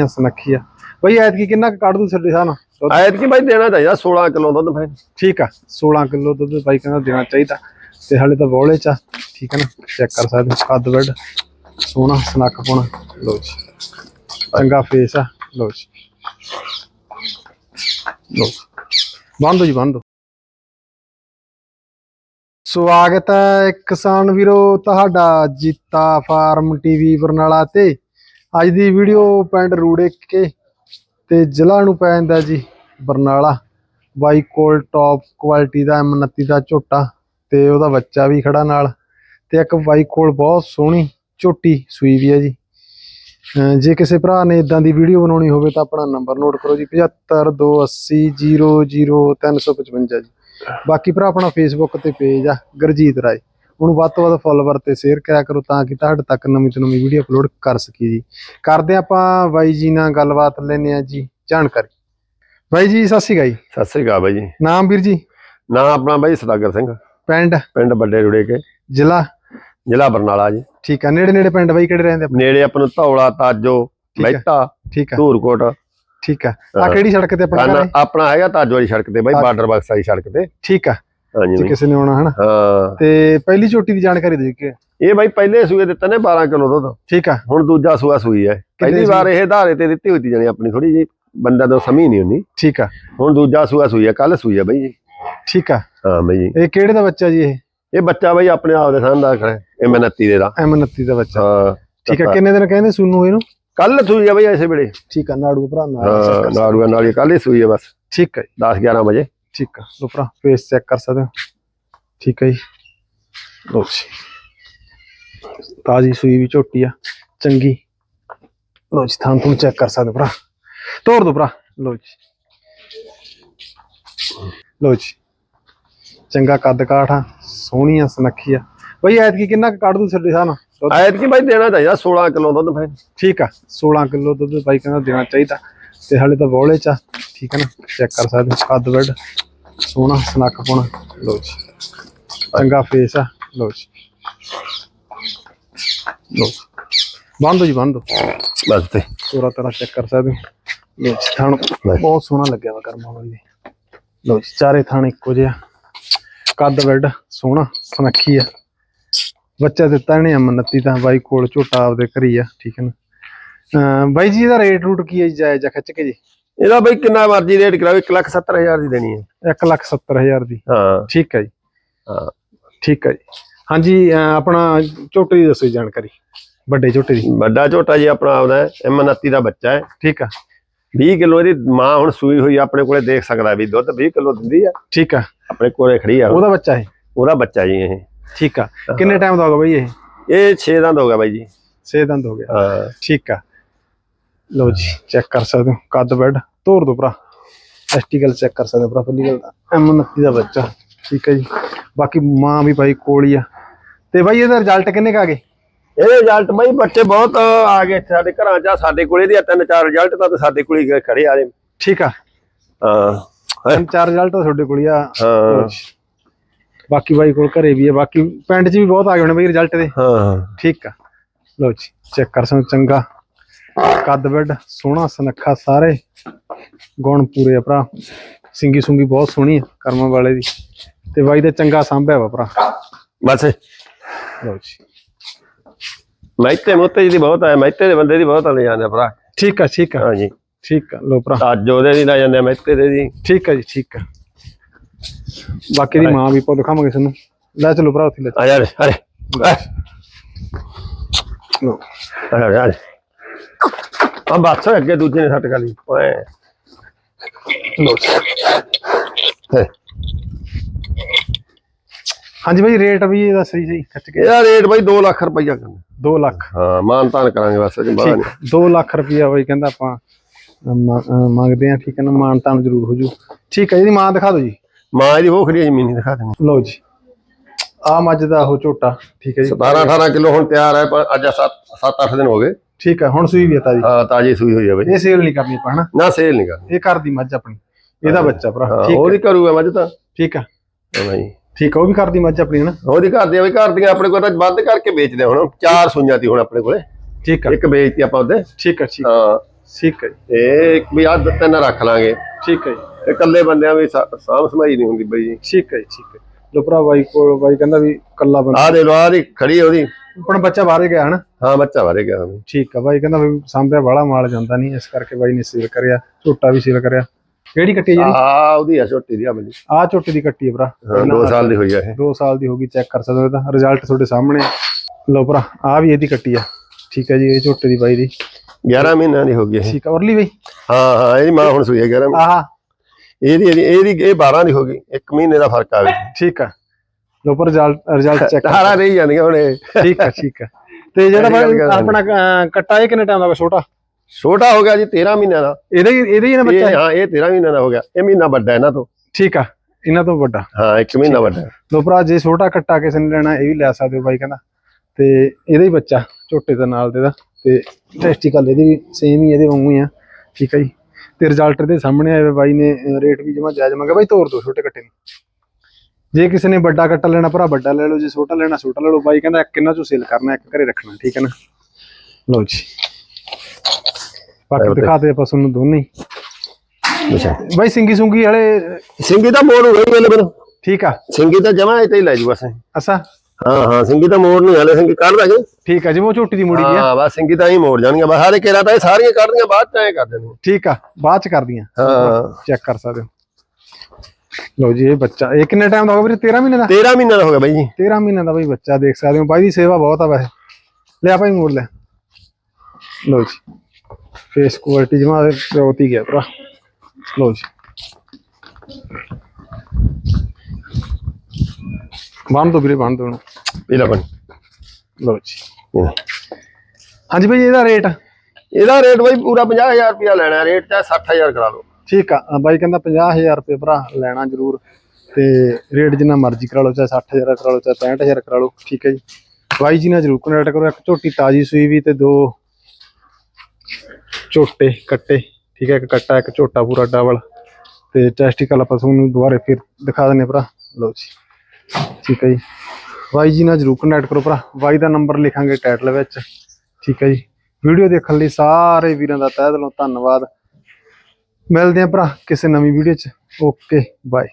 ਸੋਹਣੀਆਂ ਸੁਨੱਖੀ ਆ ਬਈ ਐਤਕੀ ਕਿੰਨਾ ਕੁ ਕੱਢ ਦੂ ਛੱਡੇ ਸਾਹ ਨਾ ਐਤ ਕੀ ਬਾਈ ਦੇਣਾ ਚਾਹੀਦਾ 16 ਕਿਲੋ ਦੁੱਧ ਫਿਰ ਠੀਕ ਆ 16 ਕਿਲੋ ਦੁੱਧ ਬਾਈ ਕਹਿੰਦਾ ਦੇਣਾ ਚਾਹੀਦਾ। ਤੇ ਹਾਲੇ ਤਾਂ ਬੋਲੇ ਚ ਆ, ਠੀਕ ਹੈ ਨਾ ਚੈੱਕ ਕਰ ਸਕਦੇ ਹੋ। ਕੱਦ ਬੈਡ ਸੋਹਣਾ ਸਨੱਖ ਪੁਣਾ ਲੋ ਜੀ। ਚੰਗਾ ਫੇਸ ਆ। ਲੋ ਜੀ। ਲੋ ਬੰਦੋ ਜੀ ਬੰਦੋ ਸਵਾਗਤ ਹੈ ਕਿਸਾਨ ਵੀਰੋ ਤੁਹਾਡਾ ਜੀਤਾ ਫਾਰਮ ਟੀਵੀ ਬਰਨਾਲਾ ਤੇ। ਅੱਜ ਦੀ ਵੀਡੀਓ ਪਿੰਡ ਰੂੜੇ ਕੇ ਤੇ ਜ਼ਿਲ੍ਹਾ ਨੂੰ ਪੈ ਜਾਂਦਾ ਜੀ ਬਰਨਾਲਾ। ਬਾਈ ਕੋਲ ਟੌਪ ਕੁਆਲਿਟੀ ਦਾ M29 ਦਾ ਝੋਟਾ ਤੇ ਉਹਦਾ ਬੱਚਾ ਵੀ ਖੜਾ ਨਾਲ ਤੇ ਇੱਕ ਬਾਈ ਕੋਲ ਬਹੁਤ ਸੋਹਣੀ ਝੋਟੀ ਸੂਈ ਵੀ ਹੈ ਜੀ। ਜੇ ਕਿਸੇ ਭਰਾ ਨੇ ਇਦਾਂ ਦੀ ਵੀਡੀਓ ਬਣਾਉਣੀ ਹੋਵੇ ਤਾਂ ਆਪਣਾ ਨੰਬਰ ਨੋਟ ਕਰੋ ਜੀ 7528000355 ਜੀ। ਬਾਕੀ ਭਰਾ ਆਪਣਾ ਫੇਸਬੁੱਕ ਤੇ ਪੇਜ ਆ, ਗਰਜੀਤ ਰਾਏ। ਉਹਨੂੰ ਵੱਧ ਤੋਂ ਵੱਧ ਫੋਲੋਵਰ ਤੇ ਸ਼ੇਅਰ ਕਰਿਆ ਕਰੋ ਤਾਂ ਕਿ ਤੁਹਾਡੇ ਤੱਕ ਨਵੀਂ ਤੋਂ ਨਵੀਂ ਵੀਡੀਓ ਅਪਲੋਡ ਕਰ ਸਕੀਏ ਜੀ। ਕਰਦੇ ਆਪਾਂ ਬਾਈ ਜੀ ਨਾਲ ਗੱਲਬਾਤ ਲੈਨੇ ਆ ਜੀ ਜਾਣਕਾਰੀ। ਬਾਈ ਜੀ ਸਤਿ ਸ਼੍ਰੀ ਅਕਾਲ ਜੀ। ਸਤਿ ਸ੍ਰੀ ਅਕਾਲ ਬਾਈ ਜੀ। ਨਾਮ ਵੀਰ ਜੀ? ਨਾਂ ਆਪਣਾ ਬਾਈ ਸਦਾਗਰ ਸਿੰਘ। ਪਿੰਡ? ਪਿੰਡ ਵੱਡੇ ਰੁੜੇ ਕੇ। ਜ਼ਿਲ੍ਹਾ? ਜ਼ਿਲ੍ਹਾ ਬਰਨਾਲਾ ਜੀ। ਠੀਕ ਆ ਨੇੜੇ ਨੇੜੇ ਪਿੰਡ ਬਾਈ ਕਿਹੜੇ ਰਹਿੰਦੇ ਆਪਣੇ? ਨੇੜੇ ਆਪਾਂ ਨੂੰ ਧੌਲਾ ਤਾਜੋ ਠੀਕ ਹੈ ਮਹਿਤਾ ਠੀਕ ਆ। ਧੂਰਕੋਟ। ਠੀਕ ਆ। ਆ ਹਾਂ। ਕਿਹੜੀ ਸੜਕ ਤੇ ਆਪਣਾ ਘਰ ਕਾਨਾ ਹੈ? ਆਪਣਾ ਹੈਗਾ ਤਾਜੋ ਵਾਲੀ ਸੜਕ ਤੇ ਬਾਈ। ਬਾਰਡਰ ਬਾਕਸ ਵਾਲੀ ਸੜਕ ਤੇ। ਠੀਕ ਆ। ਹਾਂਜੀ ਜੇ ਬਾਈ। ਕਿਸੇ ਨੇ ਆਉਣਾ ਹਨਾ? ਹਾਂ। ਤੇ ਪਹਿਲੀ ਚੋਟੀ ਦੀ ਜਾਣਕਾਰੀ ਦੇ ਕੇ। ਇਹ ਬਾਈ ਪਹਿਲੇ ਸੂਏ ਦਿੱਤੇ ਨੇ 12 ਕਿਲੋ ਦੁੱਧ। ਠੀਕ ਆ। ਹੁਣ ਦੂਜਾ ਸੂਆ ਸੂਈ ਹੈ। ਪਹਿਲੀ? ਵਾਰ ਇਹ ਧਾਰੇ ਤੇ ਦਿੱਤੀ ਹੋਈ ਤੀ ਜਾਣੀ ਆਪਣੀ ਥੋੜੀ ਜੀ ਬੰਦਾ ਤੋਂ ਸਮਝ ਨਹੀਂ ਹੁੰਦੀ। ਠੀਕ ਆ। ਹੁਣ ਦੂਜਾ ਸੂਆ ਸੂਈ ਹੈ ਕੱਲ ਸੂਈ ਹੈ ਬਾਈ ਜੀ। ਠੀਕ ਆ। ਹਾਂ ਬਾਈ ਜੀ। ਇਹ ਕਿਹੜੇ ਦਾ ਬੱਚਾ ਜੀ ਇਹ? ਇਹ ਬੱਚਾ ਬਾਈ ਆਪਣੇ ਆਪ ਦੇ ਸਾਹਮਣੇ ਖੜਾ ਹੈ। ਇਹ ਮੈਂ 29 ਦੇ ਦਾ। M29 ਦਾ ਬੱਚਾ। ਹਾਂ। ਠੀਕ ਆ। ਕਿੰਨੇ ਦਿਨ ਕਹਿੰਦੇ ਸੁਣੂ ਇਹਨੂੰ? ਕੱਲ ਸੂਈ ਹੈ ਬਾਈ ਐਸੇ ਵੇਲੇ। ਠੀਕ ਆ। ਨਾੜੂ ਭਰਾ ਨਾਲ। ਹਾਂ। ਨਾੜੂਆ ਨਾਲ ਹੀ ਕੱਲ ਹੀ ਸੂਈ ਹੈ ਬਸ। ਠੀਕ ਆ ਜੀ। 10 11 ਵਜੇ। ਠੀਕ ਆ। ਲੋ ਭਰਾ ਫੇਸ ਚੈੱਕ ਕਰ ਸਕਦੇ ਹੋ। ਠੀਕ ਆ ਜੀ। ਲੋ ਜੀ। ਤਾਜੀ ਸੂਈ ਵੀ ਝੋਟੀ ਆ। ਚੰਗੀ। ਲੋ ਜੀ ਥਾਂ ਤੋਂ ਚੈੱਕ ਕਰ ਸਕਦੇ ਹੋ ਭਰਾ। ਤੋੜ ਦੋ ਭਰਾ। ਲੋ ਜੀ। ਲੋ ਜੀ। ਚੰਗਾ ਕੱਦ ਕਾਠ ਆ ਸੋਹਣੀ ਆ ਸੁਨੱਖੀ ਆ। ਬਈ ਐਤਕੀ ਕਿੰਨਾ ਕੱਢ ਦੂ ਛੱਡੇ ਸਾਹ ਨਾ ਐਤ ਕੀ ਬਾਈ ਦੇਣਾ ਚਾਹੀਦਾ 16 ਕਿਲੋ ਦੁੱਧ ਫਿਰ ਠੀਕ ਆ 16 ਕਿਲੋ ਦੁੱਧ ਬਾਈ ਕਹਿੰਦਾ ਦੇਣਾ ਚਾਹੀਦਾ। ਤੇ ਹਾਲੇ ਤਾਂ ਬੋਲੇ ਚ ਆ, ਠੀਕ ਹੈ ਨਾ ਚੈੱਕ ਕਰ ਸਕਦੇ ਹੋ। ਕੱਦ ਬੈਡ ਸੋਹਣਾ ਸਨੱਖ ਪੁਣਾ ਲੋ ਜੀ। ਚੰਗਾ ਫੇਸ ਆ। ਲੋ ਜੀ। ਲੋ ਬੰਦੋ ਜੀ ਬੰਦੋ ਬਸ ਤੇ। ਪੂਰਾ ਤਰ੍ਹਾਂ ਚੈੱਕ ਕਰ ਸਕਦੇ ਲੋ ਜੀ ਥਾਣ ਬਹੁਤ ਸੋਹਣਾ ਲੱਗਿਆ ਵਾ ਕਰਮਾ ਵਾਲੀ ਲੋ ਜੀ ਚਾਰੇ ਥਾਣ ਇੱਕੋ ਜਿਹਾ। ਕੱਦ ਬੈਡ ਸੋਹਣਾ ਸੁਨੱਖੀ ਆ। ਬੱਚਾ ਦਿੱਤਾ ਇਹਨੇ ਅਮਨਤੀ ਤਾਂ ਬਾਈ ਕੋਲ ਝੋਟਾ ਆਪਦੇ ਘਰੀ ਆ ਠੀਕ ਹੈ ਨਾ। ਬਾਈ ਜੀ ਇਹਦਾ ਰੇਟ ਰੂਟ ਕੀ ਹੈ ਜੀ ਜਾਇਜ਼ ਆ ਖਿੱਚ ਕੇ ਜੀ? ਇਹਦਾ ਬਾਈ ਕਿੰਨਾ ਮਰਜ਼ੀ ਰੇਟ ਕਰਾਓ 170000 ਦੀ ਦੇਣੀ ਹੈ। 1 ਲੱਖ 70 ਦੀ। ਹਾਂ। ਠੀਕ ਹੈ ਜੀ। ਹਾਂ। ਠੀਕ ਹੈ ਜੀ। ਹਾਂਜੀ ਆਪਣਾ ਝੋਟੇ ਦੀ ਦੱਸੋ ਜਾਣਕਾਰੀ। ਵੱਡੇ ਝੋਟੇ ਦੀ। ਵੱਡਾ ਝੋਟਾ ਜੀ ਆਪਣਾ ਆਉਂਦਾ ਹੈ M29 ਦਾ ਬੱਚਾ ਹੈ। ਠੀਕ ਆ। 20 ਕਿਲੋ ਇਹਦੀ ਮਾਂ ਹੁਣ ਸੂਈ ਹੋਈ ਆਪਣੇ ਕੋਲੇ ਦੇਖ ਸਕਦਾ ਵੀ ਦੁੱਧ 20 ਕਿਲੋ ਦਿੰਦੀ ਆ। ਠੀਕ ਆ। ਆਪਣੇ ਕੋਲੇ ਖੜੀ ਆ। ਉਹਦਾ ਬੱਚਾ ਹੈ ਉਹਦਾ ਬੱਚਾ ਜੀ ਇਹ। ਠੀਕ ਆ। ਕਿੰਨੇ ਟਾਈਮ ਦਾ ਹੋਗਾ ਬਾਈ ਇਹ? ਇਹ 6 ਦੰਦ ਹੋ ਗਿਆ ਬਾਈ ਜੀ। 6 ਦੰਦ ਹੋ ਗਿਆ। ਹਾਂ। ਠੀਕ ਆ। ਲਓ ਜੀ ਚੈੱਕ ਕਰ ਸਕਦੇ ਹੋ ਕੱਦ ਬੈਡ ਤੋੜ ਦੋ ਭਰਾ। ਟੈਸਟੀਕਲ ਚੈੱਕ ਕਰ ਸਕਦੇ ਹੋ ਭਰਾ ਪਹਿਲੀ ਗੱਲ ਤਾਂ M29 ਦਾ ਬੱਚਾ ਠੀਕ ਹੈ ਜੀ। ਬਾਕੀ ਮਾਂ ਵੀ ਭਾਈ ਕੋਲ ਹੀ ਆ। ਤੇ ਬਾਈ ਇਹਦਾ ਰਿਜ਼ਲਟ ਕਿੰਨੇ ਕ ਗਏ? ਇਹ ਰਿਜ਼ਲਟ ਬਾਈ ਬੱਚੇ ਬਹੁਤ ਆ ਗਏ ਸਾਡੇ ਘਰਾਂ 'ਚ ਸਾਡੇ ਕੋਲੇ ਦੀ ਤਿੰਨ ਚਾਰ ਰਿਜ਼ਲਟ ਤਾਂ ਸਾਡੇ ਕੋਲੇ ਹੀ ਖੜੇ ਆ ਰਹੇ। ਠੀਕ ਆ। ਹਾਂ। ਤਿੰਨ ਚਾਰ ਰਿਜ਼ਲਟ ਤਾਂ ਤੁਹਾਡੇ ਕੋਲ ਆ। ਹਾਂ। ਬਾਕੀ ਬਾਈ ਕੋਲ ਘਰੇ ਵੀ ਆ ਬਾਕੀ ਪਿੰਡ 'ਚ ਵੀ ਬਹੁਤ ਆ ਗਏ ਹੋਣੇ ਬਾਈ ਰਿਜ਼ਲਟ ਦੇ। ਹਾਂ। ਠੀਕ ਆ। ਲਓ ਜੀ ਚੈੱਕ ਕਰ ਸਕਦੇ ਚੰਗਾ। ਕੱਦ ਬੈਡ ਸੋਹਣਾ ਸੁਨੱਖਾ ਸਾਰੇ। ਗੁਣ ਪੂਰੇ ਆ ਭਰਾ। ਸਿੰਗੀ ਸੁੰਗੀ ਬਹੁਤ ਸੋਹਣੀ ਆ ਕਰਮਾਂ ਵਾਲੇ ਦੀ। ਤੇ ਬਾਈ ਦਾ ਚੰਗਾ ਸਾਂਭਿਆ ਵਾ ਭਰਾ। ਬਸ। ਲਓ ਜੀ। ਮੈਤੇ ਮੋਤੇ ਜੀ ਦੀ ਬਹੁਤ ਆ ਮੈਤੇ ਦੇ ਬੰਦੇ ਦੀ ਬਹੁਤ ਲੈ ਜਾਂਦੇ ਆ ਭਰਾ। ਠੀਕ ਆ ਠੀਕ ਆ। ਹਾਂਜੀ। ਠੀਕ ਆ ਲੋ ਭਰਾ। ਅੱਜ ਉਹਦੇ ਦੀ ਲੈ ਜਾਂਦੇ ਆ ਮੈਤੇ ਦੇ ਦੀ ਠੀਕ ਆ ਜੀ ਠੀਕ ਆ। ਬਾਕੀ ਦੀ ਮਾਂ ਵੀ ਆਪਾਂ ਦਿਖਾਵਾਂਗੇ ਤੁਹਾਨੂੰ। ਲੈ ਚਲੋ ਭਰਾ ਉੱਥੇ ਲੈ ਆ ਜਾ ਰੇ ਅਰੇ ਚਲੋ ਅਰੇ ਅਰੇ ਆ ਬਸ ਅੱਗੇ ਦੂਜੇ ਨੇ ਸੱਟ ਕਰ ਲਈ ਓਏ। ਜੀ। ਹਾਂਜੀ ਬਾਈ ਰੇਟ ਵੀ ਇਹਦਾ ਸਹੀ ਸਹੀ ਖੱਚ ਕੇ। ਇਹਦਾ ਰੇਟ ਬਾਈ 2 ਲੱਖ ਰੁਪਈਆ ਕਰਨਾ। 2 ਲੱਖ। ਹਾਂ ਮਾਨ ਤਾਨ ਕਰਾਂਗੇ ਬਸ ਅਜੇ ਬਾਹਰ ਨਹੀਂ ਠੀਕ। 2 ਲੱਖ ਰੁਪਇਆ ਬਾਈ ਕਹਿੰਦਾ ਆਪਾਂ ਮੰਗਦੇ ਆ ਠੀਕ ਹੈ ਨਾ ਮਾਨ ਤਾਨ ਜ਼ਰੂਰ ਹੋ ਜੂ। ਠੀਕ ਹੈ ਇਹਦੀ ਮਾਂ ਦਿਖਾ ਦਿਓ ਜੀ। ਮਾਂ ਇਹਦੀ ਉਹ ਖੜੀ ਜ਼ਮੀਨੀ ਦਿਖਾ ਦੇਣੀ ਲਓ ਜੀ। ਆ ਮੱਝ ਦਾ ਉਹ ਝੋਟਾ ਠੀਕ ਹੈ ਜੀ। 17 18 ਕਿਲੋ ਹੁਣ ਤਿਆਰ ਹੈ ਪਰ ਅੱਜ 7 7 8 ਦਿਨ ਹੋ ਗਏ। ਠੀਕ ਹੈ ਹੁਣ ਸੂਈ ਵੀ ਹੈ ਜੀ ਹਾਂ ਤਾਜੀ ਸੂਈ ਹੋਈ ਹੈ ਬਾਈ। ਇਹ ਸੇਲ ਨਹੀਂ ਕਰਨੀ ਆਪਾਂ ਹਨਾ? ਨਾ ਸੇਲ ਨਹੀਂ ਕਰਨੀ। ਇਹ ਘਰ ਦੀ ਮੱਝ ਆਪਣੀ ਇਹਦਾ ਬੱਚਾ ਭਰਾ ਹਾਂ ਠੀਕ ਉਹਦੀ ਹੈ ਕਰੂਗਾ ਮੱਝ ਤਾਂ। ਠੀਕ ਹੈ ਹਾਂ ਬਾਈ। ਠੀਕ ਹੈ ਉਹ ਵੀ ਘਰ ਦੀ ਮੱਝ ਆਪਣੀ ਹਨਾ? ਉਹਦੀ ਘਰ ਦੀਆਂ ਵੀ ਘਰ ਦੀਆਂ ਆਪਣੇ ਕੋਲ ਤਾਂ ਵੱਧ ਕਰਕੇ ਵੇਚਦੇ ਆ ਹੁਣ। ਚਾਰ ਸੂਈਆਂ ਤੀ ਹੁਣ ਆਪਣੇ ਕੋਲੇ। ਠੀਕ ਹੈ ਇੱਕ ਵੇਚਤੀ ਆਪਾਂ ਉਹਦੇ। ਠੀਕ ਹੈ ਠੀਕ ਹਾਂ। ਠੀਕ ਹੈ ਇਹ ਇੱਕ ਵੀ ਅੱਧ ਤਿੰਨ ਰੱਖ ਲਾਂਗੇ। ਠੀਕ ਹੈ ਇਕੱਲੇ ਬੰਦਿਆਂ ਵੀ ਸਾਂਭ ਸਮਾਈ ਨਹੀਂ ਹੁੰਦੀ ਬਈ ਜੀ। ਠੀਕ ਹੈ ਜੀ ਠੀਕ ਹੈ ਲੋ ਭਰਾ ਬਾਈ ਕੋਲ ਬਾਈ ਕਹਿੰਦਾ ਵੀ ਕੱਲਾ ਬੰਦਾ। ਆਹ ਦੇ ਲੋ ਆਹ ਦੀ ਖੜੀ ਆ ਉਹਦੀ। ਆਪਣਾ ਬੱਚਾ ਬਾਹਰ ਹੀ ਗਿਆ ਹਨਾ? ਹਾਂ ਬੱਚਾ ਵਾਰੇ ਗਿਆ। ਠੀਕ ਆ ਬਾਈ ਕਹਿੰਦਾ ਵੀ ਸਾਂਭਿਆ ਬਾਹਲਾ ਮਾਲ ਜਾਂਦਾ ਨਹੀਂ ਇਸ ਕਰਕੇ ਬਾਈ ਨੇ ਸੀਲ ਕਰਿਆ ਝੋਟਾ ਵੀ ਸੀਲ ਕਰਿਆ। ਕਿਹੜੀ ਕੱਟੀ ਹੈ ਜਿਹੜੀ ਆਹ ਉਹਦੀ ਆ ਛੋਟੀ ਦੀ ਆ ਬਲੀ ਆਹ ਝੋਟੀ ਦੀ ਕੱਟੀ ਹੈ ਭਰਾ। ਹਾਂ 2 ਸਾਲ ਦੀ ਹੋਈ ਆ ਇਹ। 2 ਸਾਲ ਦੀ ਹੋ ਗਈ ਚੈੱਕ ਕਰ ਸਕਦੇ ਹੋ ਇਹਦਾ ਰਿਜ਼ਲਟ ਤੁਹਾਡੇ ਸਾਹਮਣੇ। ਆ। ਲਓ ਭਰਾ ਆ ਵੀ ਇਹਦੀ ਕੱਟੀ ਆ। ਠੀਕ ਹੈ ਜੀ ਇਹ ਝੋਟੇ ਦੀ ਬਾਈ ਦੀ। 11 ਮਹੀਨਿਆਂ ਦੀ ਹੋ ਗਈ ਠੀਕ ਆ ਉਰਲੀ ਬਈ? ਹਾਂ ਹਾਂ ਇਹਦੀ ਮਾਂ ਹੁਣ ਸੂਈ ਹੈ 11 ਆਹਾ। ਇਹਦੀ ਇਹਦੀ ਇਹ 12 ਦੀ ਹੋ ਗਈ। 1 ਮਹੀਨੇ ਦਾ ਫ਼ਰਕ ਆ ਗਿਆ ਠੀਕ ਆ। ਲਓ ਪਰ ਰਿਜ਼ਲਟ ਚੈੱਕ ਤਾਰਾ ਰਹੀ ਜਾਂਦੀਆਂ ਹੁਣ ਇਹ। ਠੀਕ ਆ ਠੀਕ ਆ। ਤੇ ਜਿਹੜਾ ਆਪਣਾ ਕੱਟਾ ਇਹ ਕਿੰਨੇ ਟਾਈਮ ਦਾ ਛੋਟਾ? ਛੋਟਾ ਹੋ ਗਿਆ ਜੀ 13 ਮਹੀਨਿਆਂ ਦਾ। ਇਹਦੇ ਇਹਦੇ ਹੀ ਨਾ ਬੱਚਾ ਹਾਂ ਇਹ 13 ਮਹੀਨਿਆਂ ਦਾ ਹੋ ਗਿਆ। ਇਹ ਮਹੀਨਾ ਵੱਡਾ ਇਹਨਾਂ ਤੋਂ। ਠੀਕ ਆ ਇਹਨਾਂ ਤੋਂ ਵੱਡਾ। ਹਾਂ 1 ਮਹੀਨਾ ਵੱਡਾ। ਲੋ ਭਰਾ ਜੇ ਛੋਟਾ ਕੱਟਾ ਕਿਸੇ ਨੇ ਲੈਣਾ ਇਹ ਵੀ ਲੈ ਸਕਦੇ ਹੋ ਬਾਈ ਕਹਿੰਦਾ। ਤੇ ਇਹਦਾ ਹੀ ਬੱਚਾ ਝੋਟੇ ਦੇ ਨਾਲ ਦੇ ਦਾ। ਤੇ ਟੈਸਟੀਕਲ ਇਹਦੀ ਵੀ ਸੇਮ ਹੀ ਇਹਦੇ ਵਾਂਗੂ ਹੀ ਆ। ਠੀਕ ਹੈ ਜੀ। ਤੇ ਰਿਜ਼ਲਟ ਦੇ ਸਾਹਮਣੇ ਆਏ ਹੋਏ ਬਾਈ ਨੇ ਰੇਟ ਵੀ ਜਮਾ ਜਾਇਜ਼ ਮੰਗਿਆ। ਬਾਈ ਤੋਰ ਦੋ ਛੋਟੇ ਕੱਟੇ ਨੂੰ। ਜੇ ਕਿਸੇ ਨੇ ਵੱਡਾ ਕੱਟਾ ਲੈਣਾ ਭਰਾ ਵੱਡਾ ਲੈ ਲਓ ਜੇ ਛੋਟਾ ਲੈਣਾ ਛੋਟਾ ਲੈ ਲਓ। ਬਾਈ ਕਹਿੰਦਾ ਇੱਕ ਇਹਨਾਂ ਚੋਂ ਸੇਲ ਕਰਨਾ ਇੱਕ ਘਰੇ ਰੱਖਣਾ ਠੀਕ ਹੈ ਨਾ? ਲਓ ਜੀ। ਬਾਕੀ ਦਿਖਾ ਦੇ ਆਪਾਂ ਤੁਹਾਨੂੰ ਦੋਨੇ ਅੱਛਾ। ਬਾਈ ਸਿੰਗੀ ਸੁੰਗੀ ਵਾਲੇ ਸਿੰਗੀ ਤਾਂ ਮੋੜ ਹੋ ਗਈ ਵੇਲੇ ਮੈਨੂੰ ਠੀਕ ਆ। ਸਿੰਗੀ ਤਾਂ ਜਮਾ ਇੱਥੇ ਹੀ ਲੈ ਜੂ ਬਸ। ਅਸਾ ਹਾਂ ਹਾਂ ਸਿੰਗੀ ਤਾਂ ਮੋੜ ਨਹੀਂ ਹਲੇ ਸਿੰਗੀ ਕੱਢ ਦਾਂਗੇ ਠੀਕ ਆ ਜੀ ਉਹ ਝੋਟੀ ਦੀ ਮੁੜੀ ਦੀ ਆ ਹਾਂ ਬਸ ਸਿੰਗੀ ਤਾਂ ਹੀ ਮੋੜ ਜਾਣਗੀਆਂ ਬਸ ਹਾਰੇ ਕੇਰਾ ਤਾਂ ਇਹ ਸਾਰੀਆਂ ਕੱਢਦੀਆਂ ਬਾਅਦ ਚ ਐ ਕਰ ਦੇਣਗੇ ਠੀਕ ਆ ਬਾਅਦ ਚ ਕਰਦੀਆਂ। ਹਾਂ। ਚੈੱਕ ਕਰ ਸਕਦੇ ਹੋ। ਲਓ ਜੀ ਇਹ ਬੱਚਾ ਇਹ ਕਿੰਨੇ ਟਾਈਮ ਦਾ ਹੋਗਾ ਵੀਰੇ? 13 ਮਹੀਨੇ ਦਾ? 13 ਮਹੀਨਾ ਦਾ ਹੋ ਗਿਆ ਬਾਈ ਜੀ। 13 ਮਹੀਨੇ ਦਾ ਬਈ ਬੱਚਾ ਦੇਖ ਸਕਦੇ ਹੋ ਬਾਈ ਦੀ ਸੇਵਾ ਬਹੁਤ ਆ ਵੈਸੇ। ਲੈ ਭਾਈ ਮੋੜ ਲੈ। ਲਓ ਜੀ ਫੇਸ ਕੁਆਲਿਟੀ ਜਮਾ ਹੀ ਗਿਆ ਭਰਾ। ਲਓ ਜੀ। ਬੰਦ ਦੋ ਵੀਰੇ ਬੰਦ ਦੋ। ਇਹ ਲੈ ਬਣ ਲਓ ਜੀ। ਹਾਂਜੀ ਭਾਈ ਇਹਦਾ ਰੇਟ? ਇਹਦਾ ਰੇਟ ਬਾਈ ਪੂਰਾ 50000 ਰੁਪਇਆ ਲੈਣਾ ਰੇਟ ਚਾਹੇ 60000 ਕਰਾ ਲਓ। ਠੀਕ ਆ ਬਾਈ ਕਹਿੰਦਾ 50000 ਰੁਪਏ ਭਰਾ ਲੈਣਾ ਜ਼ਰੂਰ ਤੇ ਰੇਟ ਜਿੰਨਾ ਮਰਜ਼ੀ ਕਰਾ ਲਓ ਚਾਹੇ 60000 ਕਰਾ ਲਓ ਚਾਹੇ 65000 ਕਰਾ ਲਓ ਠੀਕ ਹੈ ਜੀ। ਬਾਈ ਜੀ ਨਾਲ ਜ਼ਰੂਰ ਕਨੈਕਟ ਕਰੋ ਇੱਕ ਝੋਟੀ ਤਾਜੀ ਸੂਈ ਵੀ ਤੇ ਦੋ ਝੋਟੇ ਕੱਟੇ ਠੀਕ ਹੈ ਇੱਕ ਕੱਟਾ ਇੱਕ ਝੋਟਾ ਪੂਰਾ ਡਬਲ ਤੇ ਟੈਸਟੀਕਲ ਆਪਾਂ ਤੁਹਾਨੂੰ ਦੁਬਾਰੇ ਫਿਰ ਦਿਖਾ ਦਿੰਨੇ ਭਰਾ। ਲਓ ਜੀ। ਠੀਕ ਹੈ ਜੀ। ਬਾਈ ਜੀ ਨਾਲ ਜ਼ਰੂਰ ਕਨੈਕਟ ਕਰੋ ਭਰਾ। ਬਾਈ ਦਾ ਨੰਬਰ ਲਿਖਾਂਗੇ ਟਾਈਟਲ ਵਿੱਚ। ਠੀਕ ਹੈ ਜੀ। ਵੀਡੀਓ ਦੇਖਣ ਲਈ ਸਾਰੇ ਵੀਰਾਂ ਦਾ ਤਹਿ ਦਿਲੋਂ ਧੰਨਵਾਦ। ਮਿਲਦੇ ਆਂ ਭਰਾ ਕਿਸੇ ਨਵੀਂ ਵੀਡੀਓ 'ਚ। Okay bye